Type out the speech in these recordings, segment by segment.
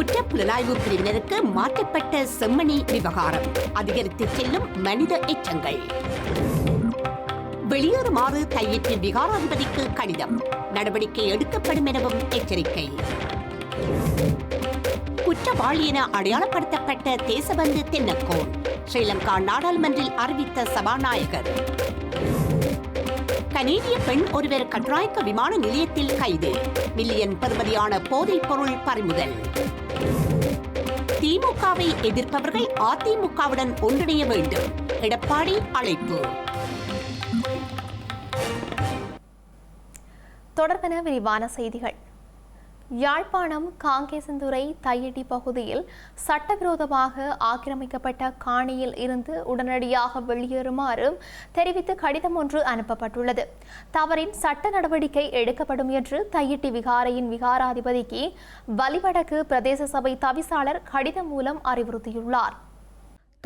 குற்ற புலனாய்வு பிரிவினருக்கு மாற்றப்பட்ட செம்மணி விவகாரம். அதிகரித்து செல்லும் மனித எச்சங்கள். வெளியேறுமாறு கையிட்டு விகாராதிபதிக்கு கடிதம். நடவடிக்கை எடுக்கப்படும் எனவும் எச்சரிக்கை. குற்றவாளி என அடையாளப்படுத்தப்பட்ட தேசபந்து தென்னக்கோன். ஸ்ரீலங்கா நாடாளுமன்றில் அறிவித்த சபாநாயகர். கனேடிய பெண் ஒருவர் கட்ராய்க்க விமான நிலையத்தில் கைது. மில்லியன் பெறுமதியான போதைப் பொருள் பறிமுதல். திமுகவை எதிர்ப்பவர்கள் அதிமுகவுடன் ஒன்றிணைய வேண்டும். எடப்பாடி அழைப்பு. தொடர்பென விரிவான செய்திகள். யாழ்ப்பாணம் காங்கேசந்துறை தையடி பகுதியில் சட்டவிரோதமாக ஆக்கிரமிக்கப்பட்ட காணியில் இருந்து உடனடியாக வெளியேறுமாறு தெரிவித்து கடிதம் ஒன்று அனுப்பப்பட்டுள்ளது. தவறின் சட்ட நடவடிக்கை எடுக்கப்படும் என்று தையிட்டி விகாரையின் விகாராதிபதிக்கு வலிவடக்கு பிரதேச சபை தவிசாளர் கடிதம் மூலம் அறிவுறுத்தியுள்ளார்.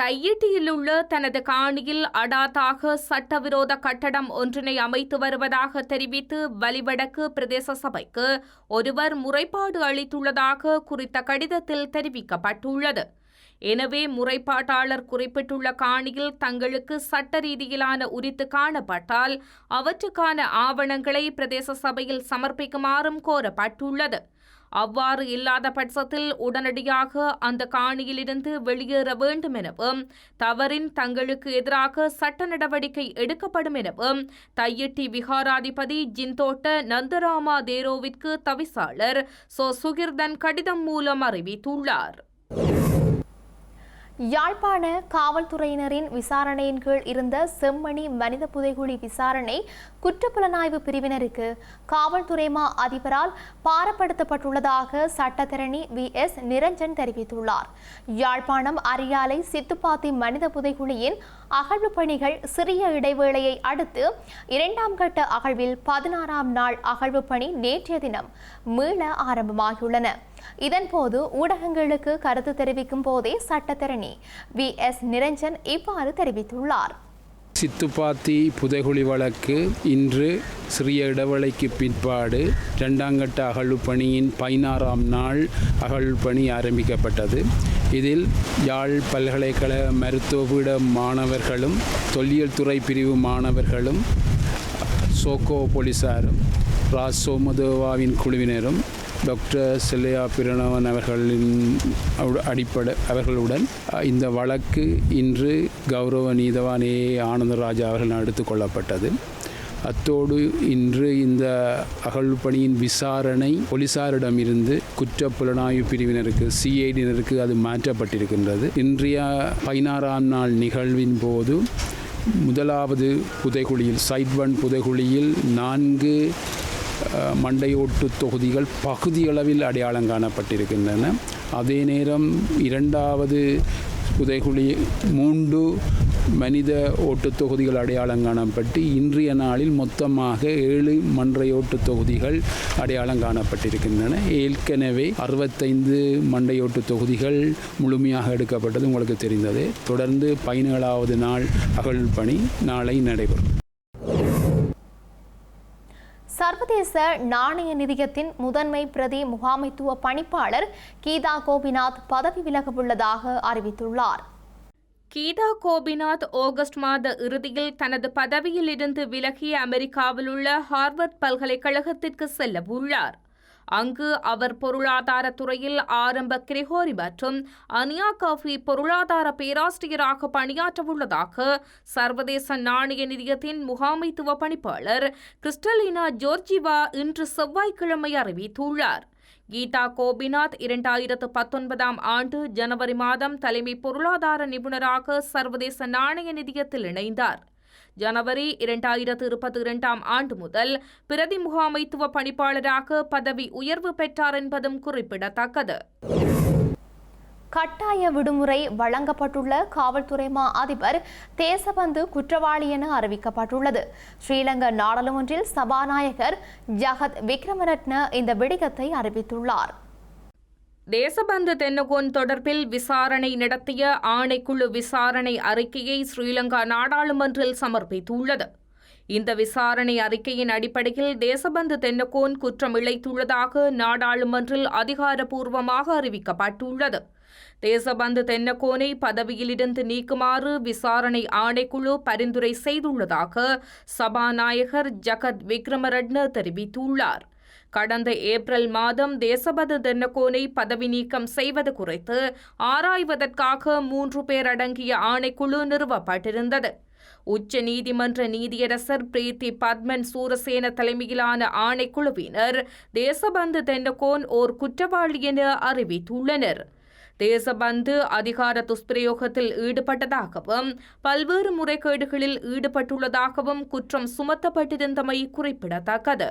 தையிட்டியில் உள்ள தனது காணியில் அடாதாக சட்டவிரோத கட்டடம் ஒன்றினை அமைத்து வருவதாக தெரிவித்து வலிவடக்கு பிரதேச சபைக்கு ஒருவர் முறைப்பாடு அளித்துள்ளதாக குறித்த கடிதத்தில் தெரிவிக்கப்பட்டுள்ளது. எனவே முறைப்பாட்டாளர் குறிப்பிட்டுள்ள காணியில் தங்களுக்கு சட்ட ரீதியிலான உரித்து காணப்பட்டால் அவற்றுக்கான ஆவணங்களை பிரதேச சபையில் சமர்ப்பிக்குமாறும் கோரப்பட்டுள்ளது. அவ்வாறு இல்லாத பட்சத்தில் உடனடியாக அந்த காணியிலிருந்து வெளியேற வேண்டும் எனவும் தவறின் தங்களுக்கு எதிராக சட்ட நடவடிக்கை எடுக்கப்படும் எனவும் தையிட்டி விகாராதிபதி ஜிந்தோட்ட நந்தராமா தேரோவிற்கு தவிசாளர் சோ. சுகிர்தன் கடிதம் மூலம் அறிவித்துள்ளார். யாழ்ப்பாண காவல்துறையினரின் விசாரணையின் கீழ் இருந்த செம்மணி மனித புதைகுழி விசாரணை குற்றப்புலனாய்வு பிரிவினருக்கு காவல்துறை மா அதிபரால் பாரப்படுத்தப்பட்டுள்ளதாக சட்டத்தரணி வி எஸ் நிரஞ்சன் தெரிவித்துள்ளார். யாழ்ப்பாணம் அரியாலை சித்துப்பாத்தி மனித புதைகுழியின் அகழ்வு பணிகள் சிறிய இடைவேளையை அடுத்து இரண்டாம் கட்ட அகழ்வில் பதினாறாம் நாள் அகழ்வு பணி நேற்றைய தினம் மீள ஆரம்பமாகியுள்ளன. இதன்போது ஊடகங்களுக்கு கருத்து தெரிவிக்கும் போதே சட்டத்தரணி வி எஸ் நிரஞ்சன் இவ்வாறு தெரிவித்துள்ளார். சித்துப்பாத்தி புதைகுழி வழக்கு இன்று சிறிய இடைவெளிக்கு பிற்பாடு இரண்டாங்கட்ட அகழ்வு பணியின் பதினாறாம் நாள் அகழ்வு பணி ஆரம்பிக்கப்பட்டது. இதில் யாழ் பல்கலைக்கழக மருத்துவபீட மாணவர்களும் தொல்லியல் துறை பிரிவு மாணவர்களும் சோகோ போலீசாரும் ராஜ் சோமதேவாவின் குழுவினரும் டாக்டர் செல்லையா பிரணவன் அவர்களின் அடிப்படை அவர்களுடன் இந்த வழக்கு இன்று கௌரவ நீதவான் ஏ ஆனந்தராஜா அவர்கள் எடுத்துக்கொள்ளப்பட்டது அத்தோடு இன்று இந்த அகழ்வு பணியின் விசாரணை போலீசாரிடமிருந்து குற்ற புலனாய்வு பிரிவினருக்கு சிஐடியினருக்கு அது மாற்றப்பட்டிருக்கின்றது. இன்றைய பதினாறாம் நாள் நிகழ்வின் போது முதலாவது புதைகுழியில் சைட் ஒன் புதைகுழியில் நான்கு மண்டையோட்டு தொகுதிகள் பகுதியளவில் அடையாளம் காணப்பட்டிருக்கின்றன. அதே நேரம் இரண்டாவது புதைகுழி மூன்று மனித ஓட்டுத் தொகுதிகள் அடையாளம் காணப்பட்டு இன்றைய நாளில் மொத்தமாக ஏழு மன்றையோட்டு தொகுதிகள் அடையாளம் காணப்பட்டிருக்கின்றன. ஏற்கனவே அறுபத்தைந்து மண்டையோட்டு தொகுதிகள் முழுமையாக எடுக்கப்பட்டது உங்களுக்கு தெரிந்தது. தொடர்ந்து பதினேழாவது நாள் அகழ் பணி நாளை நடைபெறும். சர்வதேச நாணய நிதியத்தின் முதன்மை பிரதி முகாமைத்துவ பணிப்பாளர் கீதா கோபிநாத் பதவி விலக உள்ளதாக அறிவித்துள்ளார். கீதா கோபிநாத் ஆகஸ்ட் மாத இறுதியில் தனது பதவியிலிருந்து விலகிய அமெரிக்காவில் உள்ள ஹார்வர்ட் பல்கலைக்கழகத்திற்கு செல்ல உள்ளார் அங்கு அவர் பொருளாதார துறையில் ஆரம்ப கிரிகோரி மற்றும் அனியா காஃபி பொருளாதார பேராசிரியராக பணியாற்ற உள்ளதாக சர்வதேச நாணய நிதியத்தின் முகாமைத்துவ பணிப்பாளர் கிறிஸ்டலினா ஜோர்ஜிவா இன்று செவ்வாய்க்கிழமை அறிவித்துள்ளார். கீதா கோபிநாத் இரண்டாயிரத்து பத்தொன்பதாம் ஆண்டு ஜனவரி மாதம் தலைமை பொருளாதார நிபுணராக சர்வதேச நாணய நிதியத்தில் இணைந்தார். ஜனவரி இரண்டாயிரத்து இருபத்தி இரண்டாம் ஆண்டு முதல் பிரதி முகாமைத்துவ பணிப்பாளராக பதவி உயர்வு பெற்றார் என்பதும் குறிப்பிடத்தக்கது. கட்டாய விடுமுறை வழங்கப்பட்டுள்ள காவல்துறை மா அதிபர் தேசபந்து குற்றவாளி என அறிவிக்கப்பட்டுள்ளது. ஸ்ரீலங்கா நாடாளுமன்றில் சபாநாயகர் ஜகத் விக்ரமரட்ன இந்த விடயத்தை அறிவித்துள்ளார். தேசபந்து தென்னகோன் தொடர்பில் விசாரணை நடத்திய ஆணைக்குழு விசாரணை அறிக்கையை ஸ்ரீலங்கா நாடாளுமன்றில் சமர்ப்பித்துள்ளது. இந்த விசாரணை அறிக்கையின் அடிப்படையில் தேசபந்து தென்னகோன் குற்றம் இழைத்துள்ளதாக நாடாளுமன்றில் அதிகாரப்பூர்வமாக அறிவிக்கப்பட்டுள்ளது. தேசபந்து தென்னகோனை பதவியிலிருந்து நீக்குமாறு விசாரணை ஆணைக்குழு பரிந்துரை செய்துள்ளதாக சபாநாயகர் ஜகத் விக்ரமரட்ன தெரிவித்துள்ளார். கடந்த ஏப்ரல் மாதம் தேசபந்து தென்னகோனை பதவி நீக்கம் செய்வது குறித்து ஆராய்வதற்காக மூன்று பேர் அடங்கிய ஆணைக்குழு நிறுவப்பட்டிருந்தது. உச்ச நீதிமன்ற நீதியரசர் பிரீத்தி பத்மன் சூரசேன தலைமையிலான ஆணைக்குழுவினர் தேசபந்து தென்னகோன் ஓர் குற்றவாளி என அறிவித்துள்ளனர். தேசபந்து அதிகார துஷ்பிரயோகத்தில் ஈடுபட்டதாகவும் பல்வேறு முறைகேடுகளில் ஈடுபட்டுள்ளதாகவும் குற்றம் சுமத்தப்பட்டிருந்தமை குறிப்பிடத்தக்கது.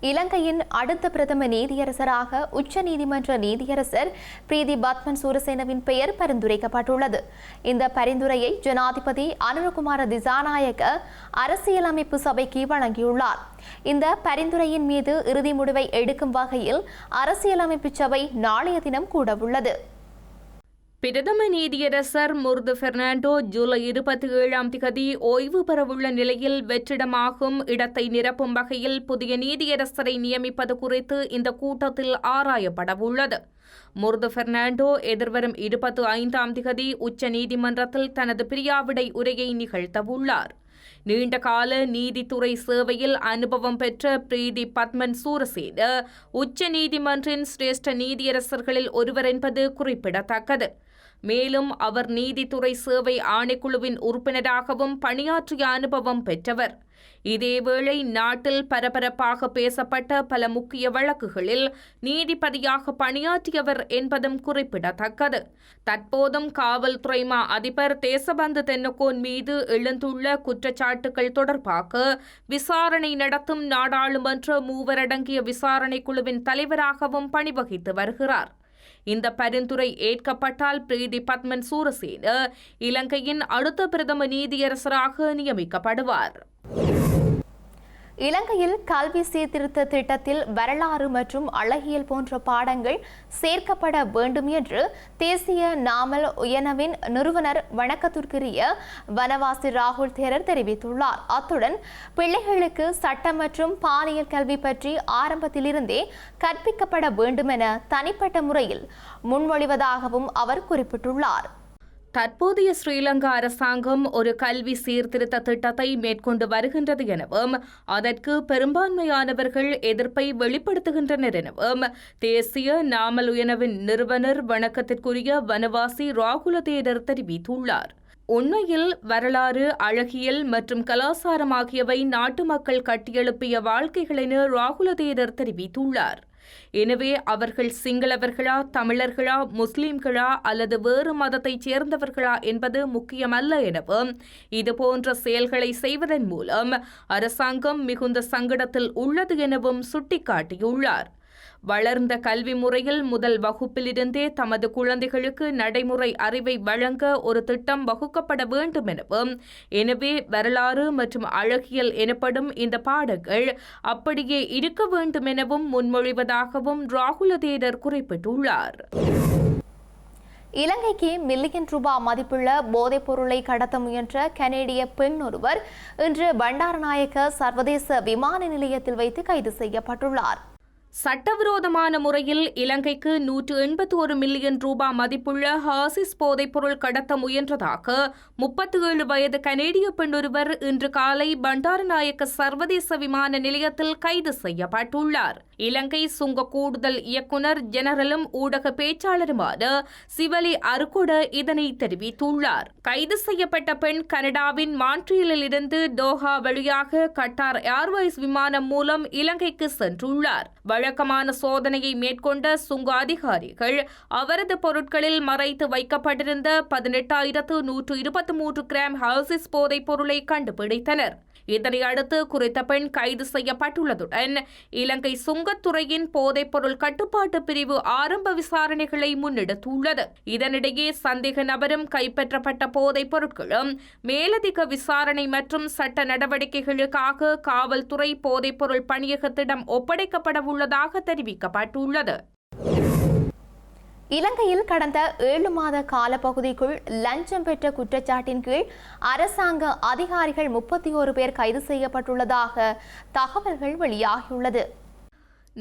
இலங்கையின் அடுத்த பிரதம நீதியரசராக உச்ச நீதிமன்ற நீதியரசர் பிரீதி பத்மன் சூரசேனவின் பெயர் பரிந்துரைக்கப்பட்டுள்ளது. இந்த பரிந்துரையை ஜனாதிபதி அனுரகுமார திசாநாயக்க அரசியலமைப்பு சபைக்கு வழங்கியுள்ளார். இந்த பரிந்துரையின் மீது இறுதி முடிவை எடுக்கும் வகையில் அரசியலமைப்பு சபை நாளைய தினம் கூடவுள்ளது. பிரதம நீதியரசர் முர்து பெர்னாண்டோ ஜூலை இருபத்தி ஏழாம் திகதி ஓய்வு பெறவுள்ள நிலையில் வெற்றிடமாகும் இடத்தை நிரப்பும் வகையில் புதிய நீதியரசரை நியமிப்பது குறித்து இந்த கூட்டத்தில் ஆராயப்படவுள்ளது. முர்து பெர்னாண்டோ எதிர்வரும் இருபத்தி ஐந்தாம் திகதி உச்ச நீதிமன்றத்தில் தனது பிரியாவிடை உரையை நிகழ்த்தவுள்ளார். நீண்டகால நீதித்துறை சேவையில் அனுபவம் பெற்ற பிரீதி பத்மன் சூரசேன உச்ச நீதிமன்றின் சிரேஷ்ட நீதியரசர்களில் ஒருவர் என்பது குறிப்பிடத்தக்கது. மேலும் அவர் நீதித்துறை சேவை ஆணைக்குழுவின் உறுப்பினராகவும் பணியாற்றிய அனுபவம் பெற்றவர். இதேவேளை நாட்டில் பரபரப்பாக பேசப்பட்ட பல முக்கிய வழக்குகளில் நீதிபதியாக பணியாற்றியவர் என்பதும் குறிப்பிடத்தக்கது. தற்போதும் காவல்துறை மா அதிபர் தேசபந்து தென்னகோன் மீது எழுந்துள்ள குற்றச்சாட்டுகள் தொடர்பாக விசாரணை நடத்தும் நாடாளுமன்ற மூவரடங்கிய விசாரணை குழுவின் தலைவராகவும் பணிவகித்து வருகிறார். இந்த பரிந்துரை ஏற்கப்பட்டால் பிரீதி பத்மன் சூரசேன இலங்கையின் அடுத்த பிரதம நீதியரசராக நியமிக்கப்படுவார். இலங்கையில் கல்வி சீர்திருத்த திட்டத்தில் வரலாறு மற்றும் அழகியல் போன்ற பாடங்கள் சேர்க்கப்பட வேண்டும் என்று தேசிய நாமல் உயனவின் நிறுவனர் வணக்கத்திற்குரிய வனவாசி ராகுல் தேரர் தெரிவித்துள்ளார். அத்துடன் பிள்ளைகளுக்கு சட்டம் மற்றும் பாலியல் கல்வி பற்றி ஆரம்பத்திலிருந்தே கற்பிக்கப்பட வேண்டுமென தனிப்பட்ட முறையில் முன்மொழிவதாகவும் அவர் குறிப்பிட்டுள்ளார். தற்போதைய ஸ்ரீலங்கா அரசாங்கம் ஒரு கல்வி சீர்திருத்த திட்டத்தை மேற்கொண்டு வருகின்றது எனவும் அதற்கு பெரும்பான்மையானவர்கள் எதிர்ப்பை வெளிப்படுத்துகின்றனர் எனவும் தேசிய நாமலுயனவின் நிறுவனர் வணக்கத்திற்குரிய வனவாசி ராகுல தேரர் தெரிவித்துள்ளார். உண்மையில் வரலாறு அழகியல் மற்றும் கலாசாரம் ஆகியவை நாட்டு மக்கள் கட்டியெழுப்பிய வாழ்க்கைகள் என தெரிவித்துள்ளார். எனவே அவர்கள் சிங்களவர்களா தமிழர்களா முஸ்லிம்களா அல்லது வேறு மதத்தைச் சேர்ந்தவர்களா என்பது முக்கியமல்ல எனவும் இதுபோன்ற செயல்களை செய்வதன் மூலம் அரசாங்கம் மிகுந்த சங்கடத்தில் உள்ளது எனவும் சுட்டிக்காட்டியுள்ளார். வளர்ந்த கல்வி முறையில் முதல் வகுப்பிலிருந்தே தமது குழந்தைகளுக்கு நடைமுறை அறிவை வழங்க ஒரு திட்டம் வகுக்கப்பட வேண்டும் எனவும் எனவே வரலாறு மற்றும் அழகியல் எனப்படும் இந்த பாடங்கள் அப்படியே இருக்க வேண்டும் எனவும் முன்மொழிவதாகவும் ராகுல தேடர் குறிப்பிட்டுள்ளார். இலங்கைக்கு மில்லியன் ரூபாய் மதிப்புள்ள போதைப் பொருளை கடத்த முயன்ற கனேடிய பெண் ஒருவர் இன்று பண்டாரநாயக்க சர்வதேச விமான நிலையத்தில் வைத்து கைது செய்யப்பட்டுள்ளார். சட்டவிரோதமான முறையில் இலங்கைக்கு நூற்று எண்பத்தி ஒரு மில்லியன் ரூபாய் மதிப்புள்ள ஹாசிஸ் போதைப்பொருள் கடத்த முயன்றதாக முப்பத்தி ஏழு வயது கனேடிய பெண்ணொருவர் இன்று காலை பண்டாரநாயக்க சர்வதேச விமான நிலையத்தில் கைது செய்யப்பட்டுள்ளார். இலங்கை சுங்க கூடுதல் இயக்குனர் ஜெனரலும் ஊடக பேச்சாளருமான சிவலி அருகொட இதனை தெரிவித்துள்ளார். கைது செய்யப்பட்ட பெண் கனடாவின் மான்ட்ரியலில் இருந்து டோஹா வழியாக கட்டார் ஏர்வேஸ் விமானம் மூலம் இலங்கைக்கு சென்றுள்ளார். வழக்கமான சோதனையை மேற்கொண்ட சுங்க அதிகாரிகள் அவரது பொருட்களில் மறைத்து வைக்கப்பட்டிருந்த பதினெட்டாயிரத்து நூற்று இருபத்தி மூன்று கிராம் ஹவுசிஸ் போதைப் பொருளை கண்டுபிடித்தனர். இதனை அடுத்து குறித்த பெண் கைது செய்யப்பட்டுள்ளதுடன் இலங்கை சுங்க சுங்கத்துறையின் போதைப்பொருள் கட்டுப்பாட்டு பிரிவு ஆரம்ப விசாரணைகளை முன்னெடுத்துள்ளது. இதனிடையே சந்தேக நபரும் கைப்பற்றப்பட்ட போதைப் பொருட்களும் மேலதிக விசாரணை மற்றும் சட்ட நடவடிக்கைகளுக்காக காவல்துறை போதைப்பொருள் பணியகத்திடம் ஒப்படைக்கப்பட உள்ளதாக தெரிவிக்கப்பட்டுள்ளது. இலங்கையில் கடந்த ஏழு மாத காலப்பகுதிக்குள் லஞ்சம் பெற்ற குற்றச்சாட்டின் கீழ் அரசாங்க அதிகாரிகள் முப்பத்தி ஓரு பேர் கைது செய்யப்பட்டுள்ளதாக தகவல்கள் வெளியாகியுள்ளது.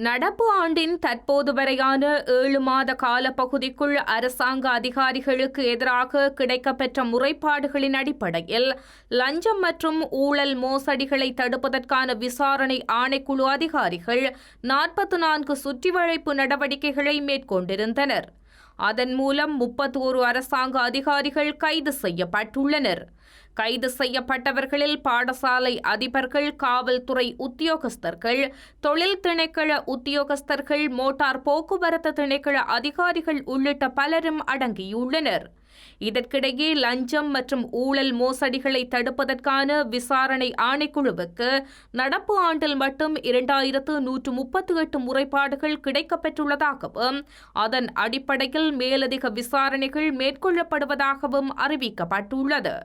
நடப்பு ஆண்டின் தற்போது வரையான ஏழு மாத காலப்பகுதிக்குள் அரசாங்க அதிகாரிகளுக்கு எதிராக கிடைக்கப்பெற்ற முறைப்பாடுகளின் அடிப்படையில் லஞ்சம் மற்றும் ஊழல் மோசடிகளை தடுப்பதற்கான விசாரணை ஆணைக்குழு அதிகாரிகள் நாற்பத்தி நான்கு சுற்றிவளைப்பு நடவடிக்கைகளை மேற்கொண்டிருந்தனர். அதன் மூலம் முப்பத்தோரு அரசாங்க அதிகாரிகள் கைது செய்யப்பட்டுள்ளனர். கைது செய்யப்பட்டவர்களில் பாடசாலை அதிபர்கள் காவல்துறை உத்தியோகஸ்தர்கள் தொழில் திணைக்கள உத்தியோகஸ்தர்கள் மோட்டார் போக்குவரத்து திணைக்கள அதிகாரிகள் உள்ளிட்ட பலரும் அடங்கியுள்ளனர். இதற்கிடையே லஞ்சம் மற்றும் ஊழல் மோசடிகளை தடுப்பதற்கான விசாரணை ஆணைக்குழுவுக்கு நடப்பு ஆண்டில் மட்டும் இரண்டாயிரத்து நூற்று முப்பத்தி எட்டு முறைப்பாடுகள் கிடைக்கப்பெற்றுள்ளதாகவும் அதன் அடிப்படையில் மேலதிக விசாரணைகள் மேற்கொள்ளப்படுவதாகவும் அறிவிக்கப்பட்டுள்ளது.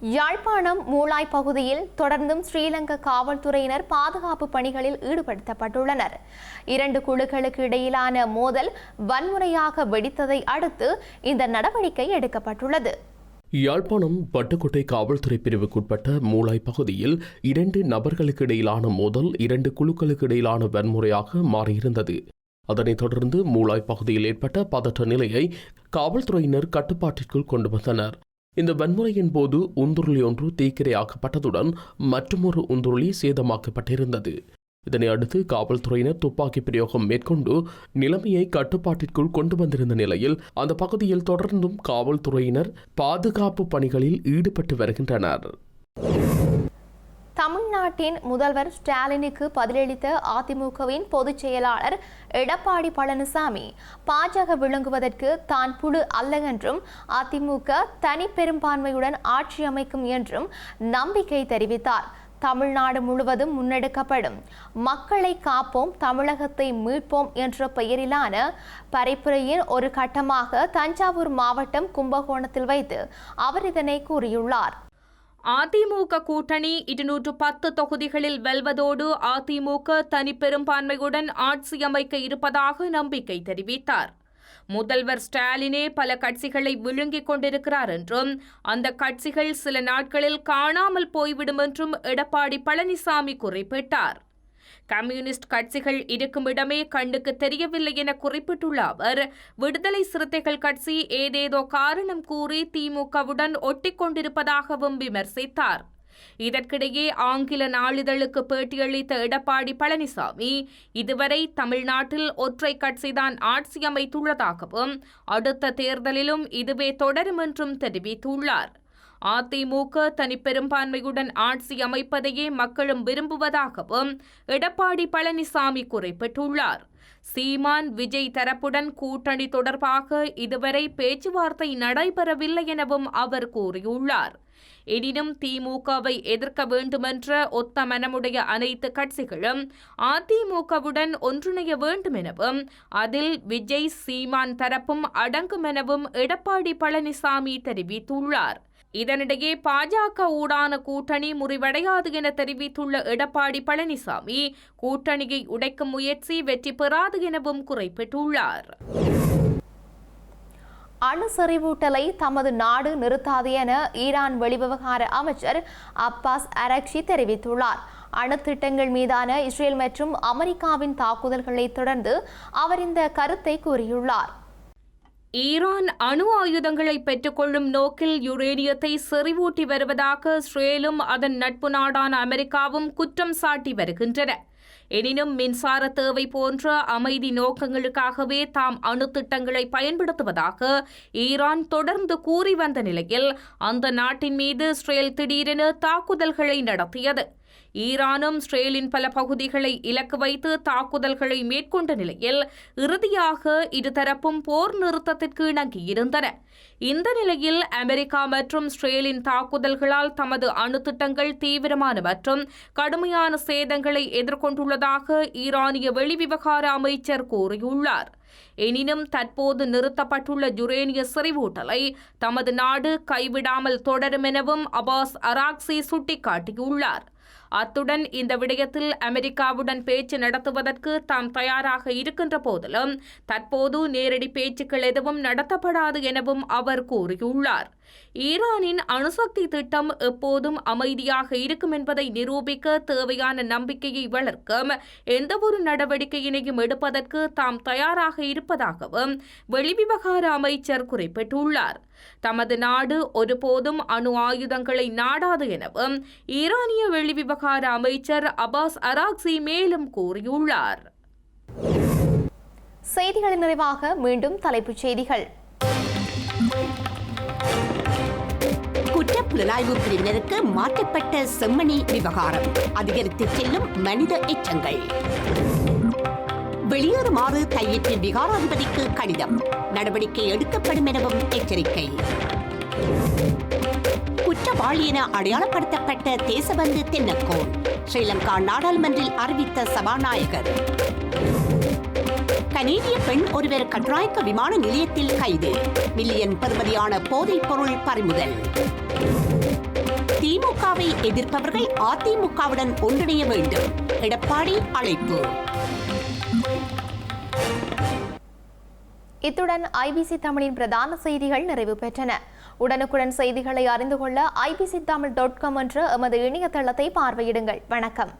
யாழ்ப்பாணம் மூளாய் பகுதியில் தொடர்ந்தும் ஸ்ரீலங்கா காவல்துறையினர் பாதுகாப்பு பணிகளில் ஈடுபடுத்தப்பட்டுள்ளனர். இரண்டு குழுக்களுக்கு இடையிலான மோதல் வன்முறையாக வெடித்ததை அடுத்து இந்த நடவடிக்கை எடுக்கப்பட்டுள்ளது. யாழ்ப்பாணம் பட்டுக்கோட்டை காவல்துறை பிரிவுக்குட்பட்ட மூளாய் பகுதியில் இரண்டு நபர்களுக்கு இடையிலான மோதல் இரண்டு குழுக்களுக்கு இடையிலான வன்முறையாக மாறியிருந்தது. அதனைத் தொடர்ந்து மூளாய் பகுதியில் ஏற்பட்ட பதற்ற நிலையை காவல்துறையினர் கட்டுப்பாட்டிற்குள் கொண்டு வந்தனர். இந்த வன்முறையின் போது உந்துருளி ஒன்று தீக்கிரையாக்கப்பட்டதுடன் மற்றொரு உந்துருளி சேதமாக்கப்பட்டிருந்தது. இதனை அடுத்து காவல்துறையினர் துப்பாக்கி பிரயோகம் மேற்கொண்டு நிலைமையை கட்டுப்பாட்டிற்குள் கொண்டு வந்திருந்த நிலையில் அந்த பகுதியில் தொடர்ந்தும் காவல்துறையினர் பாதுகாப்பு பணிகளில் ஈடுபட்டு வருகின்றனர். தமிழ்நாட்டின் முதல்வர் ஸ்டாலினுக்கு பதிலளித்த அதிமுகவின் பொதுச் செயலாளர் எடப்பாடி பழனிசாமி பாஜக விளங்குவதற்கு தான் புழு அல்ல என்றும் அதிமுக தனி பெரும்பான்மையுடன் ஆட்சி அமைக்கும் என்றும் நம்பிக்கை தெரிவித்தார். தமிழ்நாடு முழுவதும் முன்னெடுக்கப்படும். மக்களை காப்போம் தமிழகத்தை மீட்போம் என்ற பெயரிலான பரிப்புரையின் ஒரு கட்டமாக தஞ்சாவூர் மாவட்டம் கும்பகோணத்தில் வைத்து அவர் இதனை கூறியுள்ளார். அதிமுக கூட்டணி இருநூற்று பத்து தொகுதிகளில் வெல்வதோடு அதிமுக தனிப்பெரும்பான்மையுடன் ஆட்சி அமைக்க இருப்பதாக நம்பிக்கை தெரிவித்தார். முதல்வர் ஸ்டாலினே பல கட்சிகளை விழுங்கிக் கொண்டிருக்கிறார் என்றும் அந்த கட்சிகள் சில நாட்களில் காணாமல் போய்விடும் என்றும் எடப்பாடி பழனிசாமி குறிப்பிட்டார். கம்யூனிஸ்ட் கட்சிகள் இருக்கும் இடமே கண்ணுக்கு தெரியவில்லை என குறிப்பிட்டுள்ள அவர் விடுதலை சிறுத்தைகள் கட்சி ஏதேதோ காரணம் கூறி திமுகவுடன் ஒட்டிக் கொண்டிருப்பதாகவும் விமர்சித்தார். இதற்கிடையே ஆங்கில நாளிதழுக்கு பேட்டியளித்த எடப்பாடி பழனிசாமி இதுவரை தமிழ்நாட்டில் ஒற்றை கட்சிதான் ஆட்சி அமைத்துள்ளதாகவும் அடுத்த தேர்தலிலும் இதுவே தொடரும் என்றும் தெரிவித்துள்ளார். அதிமுக தனிப்பெரும்பான்மையுடன் ஆட்சி அமைப்பதையே மக்களும் விரும்புவதாகவும் எடப்பாடி பழனிசாமி குறிப்பிட்டுள்ளார். சீமான் விஜய் தரப்புடன் கூட்டணி தொடர்பாக இதுவரை பேச்சுவார்த்தை நடைபெறவில்லை எனவும் அவர் கூறியுள்ளார். எனினும் திமுகவை எதிர்க்க வேண்டுமென்ற ஒத்த மனமுடைய அனைத்து கட்சிகளும் அதிமுகவுடன் ஒன்றிணைய வேண்டும் எனவும் அதில் விஜய் சீமான் தரப்பும் அடங்கும் எனவும் எடப்பாடி பழனிசாமி தெரிவித்துள்ளார். இதனிடையே பாஜக ஊடான கூட்டணி முறிவடையாது என தெரிவித்துள்ள எடப்பாடி பழனிசாமி கூட்டணியை உடைக்கும் முயற்சி வெற்றி பெறாது எனவும் குறிப்பிட்டுள்ளார். அணு செறிவூட்டலை தமது நாடு நிறுத்தாது என ஈரான் வெளிவிவகார அமைச்சர் அப்பாஸ் அரக்ஷி தெரிவித்துள்ளார். அணு திட்டங்கள் மீதான இஸ்ரேல் மற்றும் அமெரிக்காவின் தாக்குதல்களை தொடர்ந்து அவர் இந்த கருத்தை கூறியுள்ளார். ஈரான் அணு ஆயுதங்களை பெற்றுக்கொள்ளும் நோக்கில் யுரேனியத்தை செறிவூட்டி வருவதாக இஸ்ரேலும் அதன் நட்பு நாடான அமெரிக்காவும் குற்றம் சாட்டி வருகின்றன. எனினும் மின்சார தேவை போன்ற அமைதி நோக்கங்களுக்காகவே தாம் அணு திட்டங்களை பயன்படுத்துவதாக ஈரான் தொடர்ந்து கூறி வந்த நிலையில் அந்த நாட்டின் மீது இஸ்ரேல் திடீரென தாக்குதல்களை நடத்தியது. ஈரானும் இஸ்ரேலின் பல பகுதிகளை இலக்கு வைத்து தாக்குதல்களை மேற்கொண்ட நிலையில் இறுதியாக இருதரப்பும் போர் நிறுத்தத்திற்கு இணங்கியிருந்தன. இந்த நிலையில் அமெரிக்கா மற்றும் இஸ்ரேலின் தாக்குதல்களால் தமது அணுத்திட்டங்கள் தீவிரமான மற்றும் கடுமையான சேதங்களை எதிர்கொண்டுள்ளதாக ஈரானிய வெளிவிவகார அமைச்சர் கூறியுள்ளார். எனினும் தற்போது நிறுத்தப்பட்டுள்ள யுரேனிய செறிவூட்டலை தமது நாடு கைவிடாமல் தொடரும் எனவும் அபாஸ் அராக்சி சுட்டிக்காட்டியுள்ளார். அத்துடன் இந்த விடயத்தில் அமெரிக்காவுடன் பேச்சு நடத்துவதற்கு தாம் தயாராக இருக்கின்ற போதிலும் தற்போது நேரடி பேச்சுக்கள் எதுவும் நடத்தப்படாது எனவும் அவர் கூறியுள்ளார். ஈரானின் அணுசக்தி திட்டம் எப்போதும் அமைதியாக இருக்கும் என்பதை நிரூபிக்க தேவையான நம்பிக்கையை வளர்க்கும் எந்தவொரு நடவடிக்கையினையும் எடுப்பதற்கு தாம் தயாராக இருப்பதாகவும் வெளிவிவகார அமைச்சர் குறிப்பிட்டுள்ளார். தமது நாடு ஒருபோதும் அணு ஆயுதங்களை நாடாது எனவும் ஈரானிய வெளிவிவகார அமைச்சர் அபாஸ் அராக்சி மேலும் கூறியுள்ளார். செய்திகளின் நிறைவாக மீண்டும் தலைப்புச் செய்திகள். புலனாய்வு பிரிவினருக்கு மாற்றப்பட்ட செம்மணி விவகாரம். அதிகரித்து செல்லும் மனித எச்சங்கள். வெளியேறுமாறு கையெட்டில் விகாராதிபதிக்கு கடிதம். நடவடிக்கை எடுக்கப்படும் எனவும் எச்சரிக்கை. குற்றவாளி என அடையாளப்படுத்தப்பட்ட தேசபந்து தென்னக்கோன் ஸ்ரீலங்கா நாடாளுமன்றில் அறிவித்த சபாநாயகர். கனேடிய பெண் ஒருவர் கட்ராய்க்க விமான நிலையத்தில் கைது. மில்லியன் பெறுமதியான போதைப் பொருள் பறிமுதல். திமுகவை எதிர்ப்பவர்கள் அதிமுகவுடன் ஒன்றிணைய வேண்டும். எடப்பாடி அழைப்பு. இத்துடன் ஐபிசி தமிழின் பிரதான செய்திகள் நிறைவு பெற்றன. உடனுக்குடன் செய்திகளை அறிந்து கொள்ள ஐபிசி தமிழ் டாட் காம் என்ற எமது இணையதளத்தை பார்வையிடுங்கள். வணக்கம்.